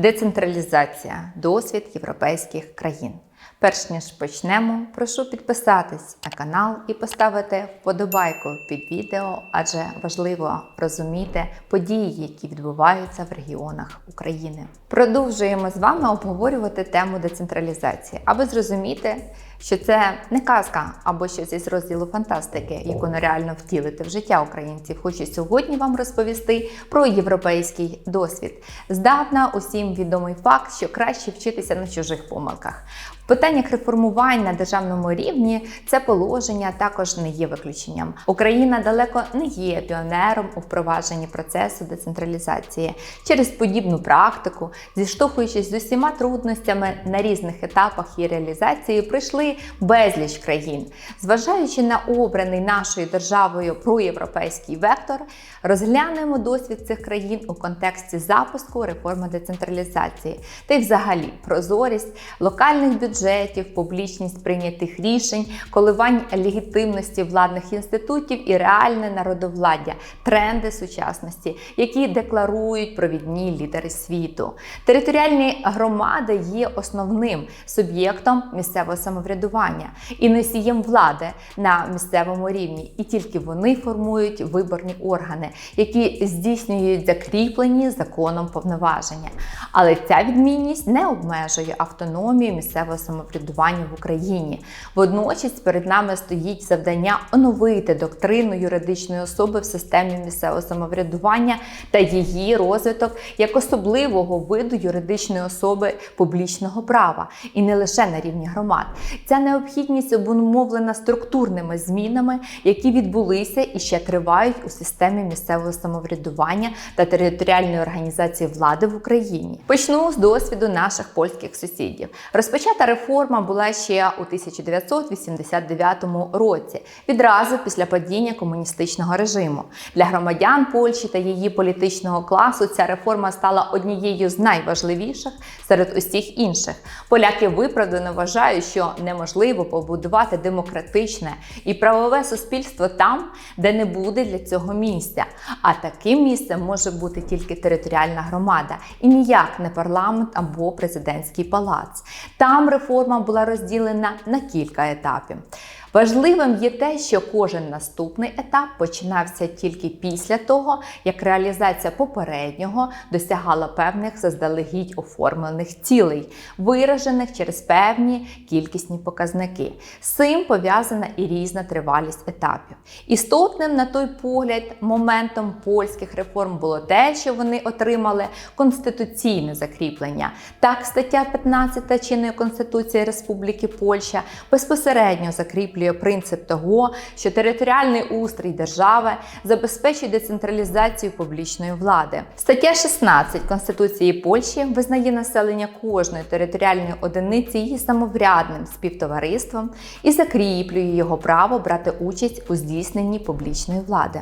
Децентралізація досвід європейських країн. Перш ніж почнемо, прошу підписатись на канал і поставити вподобайку під відео, адже важливо розуміти події, які відбуваються в регіонах України. Продовжуємо з вами обговорювати тему децентралізації, аби зрозуміти, що це не казка або щось із розділу фантастики, яку нереально втілити в життя українців. Хочу сьогодні вам розповісти про європейський досвід. Здавна усім відомий факт, що краще вчитися на чужих помилках. В питаннях реформувань на державному рівні це положення також не є виключенням. Україна далеко не є піонером у впровадженні процесу децентралізації через подібну практику, зіштовхуючись з усіма трудностями на різних етапах її реалізації, прийшли безліч країн. Зважаючи на обраний нашою державою проєвропейський вектор, розглянемо досвід цих країн у контексті запуску реформи децентралізації та й взагалі прозорість локальних бюджетів, публічність прийнятих рішень, коливань легітимності владних інститутів і реальне народовладдя, тренди сучасності, які декларують провідні лідери світу. Територіальні громади є основним суб'єктом місцевого самоврядування і носієм влади на місцевому рівні, і тільки вони формують виборні органи, які здійснюють закріплені законом повноваження. Але ця відмінність не обмежує автономію місцевого самоврядування в Україні. Водночас перед нами стоїть завдання оновити доктрину юридичної особи в системі місцевого самоврядування та її розвиток як особливого виду юридичної особи публічного права, і не лише на рівні громад. Ця необхідність обумовлена структурними змінами, які відбулися і ще тривають у системі місцевого самоврядування та територіальної організації влади в Україні. Почну з досвіду наших польських сусідів. Розпочата реформа була ще у 1989 році, відразу після падіння комуністичного режиму. Для громадян Польщі та її політичного класу ця реформа стала однією з найважливіших серед усіх інших. Поляки виправдано вважають, що неможливо побудувати демократичне і правове суспільство там, де не буде для цього місця. А таким місцем може бути тільки територіальна громада, і ніяк не парламент або президентський палац. Там реформа була розділена на кілька етапів. Важливим є те, що кожен наступний етап починався тільки після того, як реалізація попереднього досягала певних заздалегідь оформлених цілей, виражених через певні кількісні показники. З цим пов'язана і різна тривалість етапів. Істотним на той погляд моментом польських реформ було те, що вони отримали конституційне закріплення. Так, стаття 15 чинної Конституції Республіки Польща безпосередньо закріплює принцип того, що територіальний устрій держави забезпечує децентралізацію публічної влади. Стаття 16 Конституції Польщі визнає населення кожної територіальної одиниці її самоврядним співтовариством і закріплює його право брати участь у здійсненні публічної влади.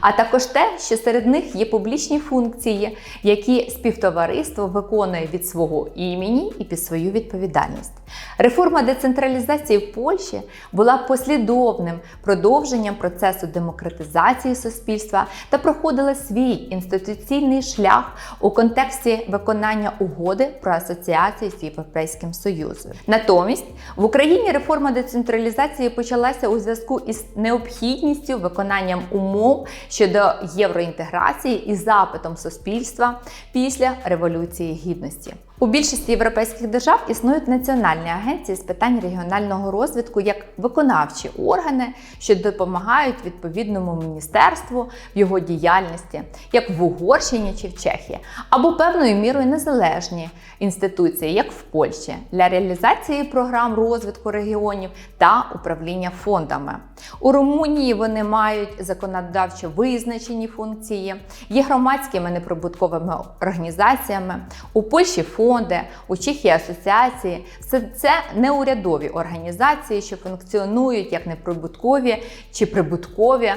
А також те, що серед них є публічні функції, які співтовариство виконує від свого імені і під свою відповідальність. Реформа децентралізації в Польщі була послідовним продовженням процесу демократизації суспільства та проходила свій інституційний шлях у контексті виконання угоди про асоціацію з Європейським Союзом. Натомість в Україні реформа децентралізації почалася у зв'язку із необхідністю виконанням умов щодо євроінтеграції і запитом суспільства після Революції Гідності. У більшості європейських держав існують національні агенції з питань регіонального розвитку як виконавчі органи, що допомагають відповідному міністерству в його діяльності, як в Угорщині чи в Чехії, або певною мірою незалежні інституції, як в Польщі, для реалізації програм розвитку регіонів та управління фондами. У Румунії вони мають законодавчо визначені функції, є громадськими неприбутковими організаціями. У Польщі фонд фонди, у Чехії асоціації. Все це неурядові організації, що функціонують як неприбуткові чи прибуткові, е,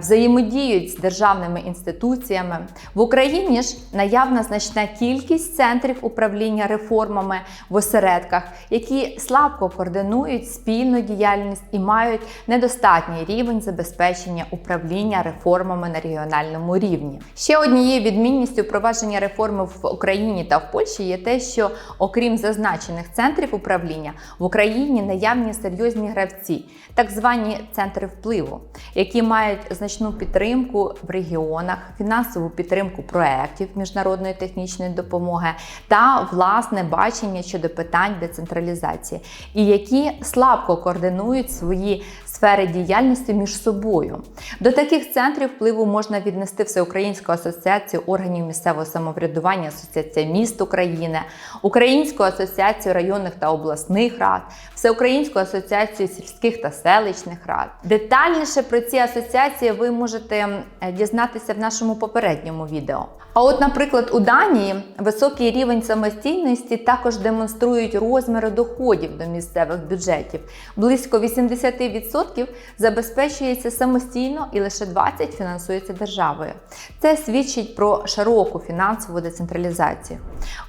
взаємодіють з державними інституціями. В Україні ж наявна значна кількість центрів управління реформами в осередках, які слабко координують спільну діяльність і мають недостатній рівень забезпечення управління реформами на регіональному рівні. Ще однією відмінністю впровадження реформи в Україні та в Польщі те, що окрім зазначених центрів управління в Україні наявні серйозні гравці, так звані центри впливу, які мають значну підтримку в регіонах, фінансову підтримку проєктів міжнародної технічної допомоги та власне бачення щодо питань децентралізації, і які слабко координують свої сфери діяльності між собою. До таких центрів впливу можна віднести Всеукраїнську асоціацію органів місцевого самоврядування, Асоціація міст України, Українську асоціацію районних та обласних рад, Всеукраїнську асоціацію сільських та селищних рад. Детальніше про ці асоціації ви можете дізнатися в нашому попередньому відео. А от, наприклад, у Данії високий рівень самостійності також демонструють розміри доходів до місцевих бюджетів. Близько 80% забезпечується самостійно і лише 20% фінансується державою. Це свідчить про широку фінансову децентралізацію.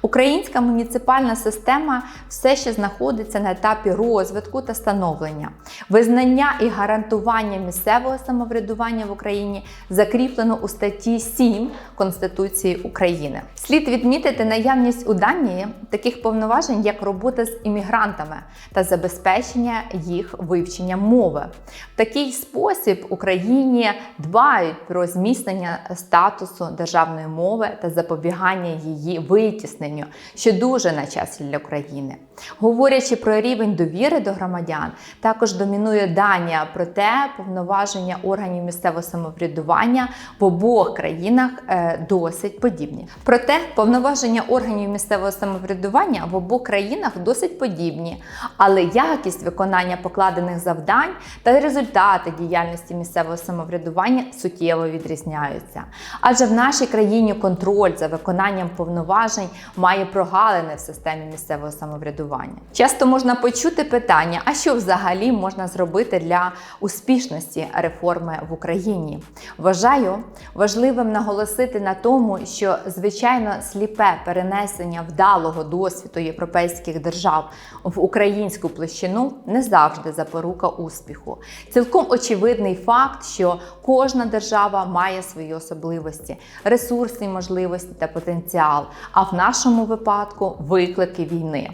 Українська муніципальна система все ще знаходиться на етапі розвитку та становлення. Визнання і гарантування місцевого самоврядування в Україні закріплено у статті 7 Конституції України. Слід відмітити наявність у Данії таких повноважень, як робота з іммігрантами та забезпечення їх вивчення мови. В такий спосіб Україні дбають про зміцнення статусу державної мови та запобігання її витісненню, що дуже на часі для України. Говорячи про рівень довіри до громадян, також домінує Данія, проте повноваження органів місцевого самоврядування в обох країнах е, досить подібні. Проте повноваження органів місцевого самоврядування в обох країнах досить подібні, але якість виконання покладених завдань та результати діяльності місцевого самоврядування суттєво відрізняються. Адже в нашій країні контроль за виконанням повноважень має прогалини в системі місцевого самоврядування. Часто можна почути питання: а що взагалі можна зробити для успішності реформи в Україні? Вважаю важливим наголосити на тому, що звичайно сліпе перенесення вдалого досвіду європейських держав в українську площину не завжди запорука успіху. Цілком очевидний факт, що кожна держава має свої особливості, ресурсні можливості та потенціал, а в нашому випадку виклики війни.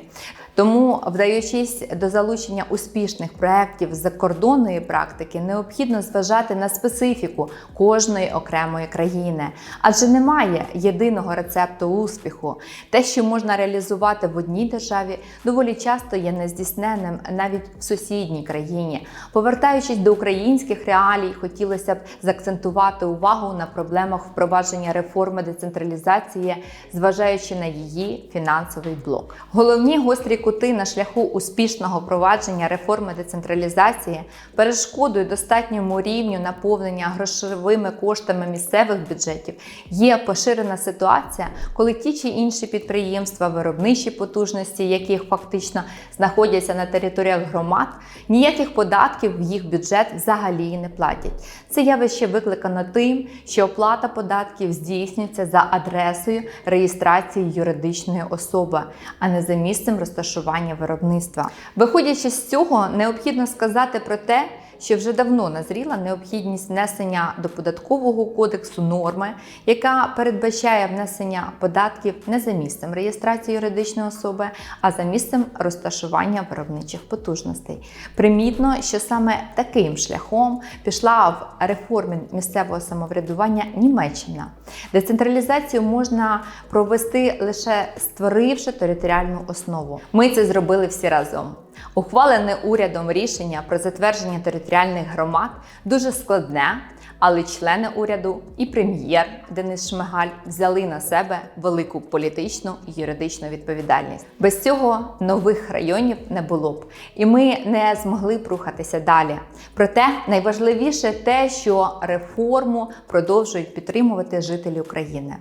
Тому, вдаючись до залучення успішних проєктів з закордонної практики, необхідно зважати на специфіку кожної окремої країни, адже немає єдиного рецепту успіху. Те, що можна реалізувати в одній державі, доволі часто є нездійсненним навіть в сусідній країні. Повертаючись до українських реалій, хотілося б заакцентувати увагу на проблемах впровадження реформи децентралізації, зважаючи на її фінансовий блок. Головні гострі кути на шляху успішного впровадження реформи децентралізації перешкодою достатньому рівню наповнення грошовими коштами місцевих бюджетів є поширена ситуація, коли ті чи інші підприємства, виробничі потужності, яких фактично знаходяться на територіях громад, ніяких податків в їх бюджет взагалі не платять. Це явище викликано тим, що оплата податків здійснюється за адресою реєстрації юридичної особи, а не за місцем розташування виробництва. Виходячи з цього, необхідно сказати про те, що вже давно назріла необхідність внесення до податкового кодексу норми, яка передбачає внесення податків не за місцем реєстрації юридичної особи, а за місцем розташування виробничих потужностей. Примітно, що саме таким шляхом пішла в реформі місцевого самоврядування Німеччина. Децентралізацію можна провести лише створивши територіальну основу. Ми це зробили всі разом. Ухвалене урядом рішення про затвердження територіальних громад дуже складне, але члени уряду і прем'єр Денис Шмигаль взяли на себе велику політичну і юридичну відповідальність. Без цього нових районів не було б, і ми не змогли б рухатися далі. Проте найважливіше те, що реформу продовжують підтримувати жителі України.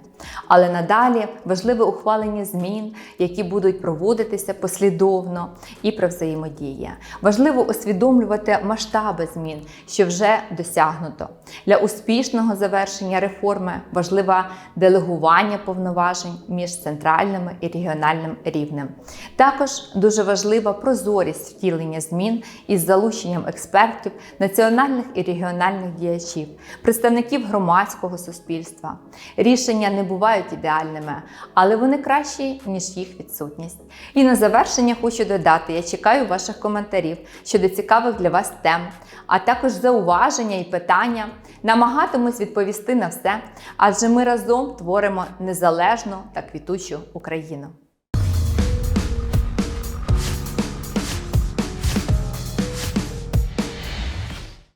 Але надалі важливе ухвалення змін, які будуть проводитися послідовно і про взаємодія. Важливо усвідомлювати масштаби змін, що вже досягнуто. Для успішного завершення реформи важливе делегування повноважень між центральним і регіональним рівнем. Також дуже важлива прозорість втілення змін із залученням експертів, національних і регіональних діячів, представників громадського суспільства. Рішення не бувають ідеальними, але вони кращі, ніж їх відсутність. І на завершення хочу додати: я чекаю ваших коментарів щодо цікавих для вас тем, а також зауваження і питання. Намагатимусь відповісти на все, адже ми разом творимо незалежну та квітучу Україну.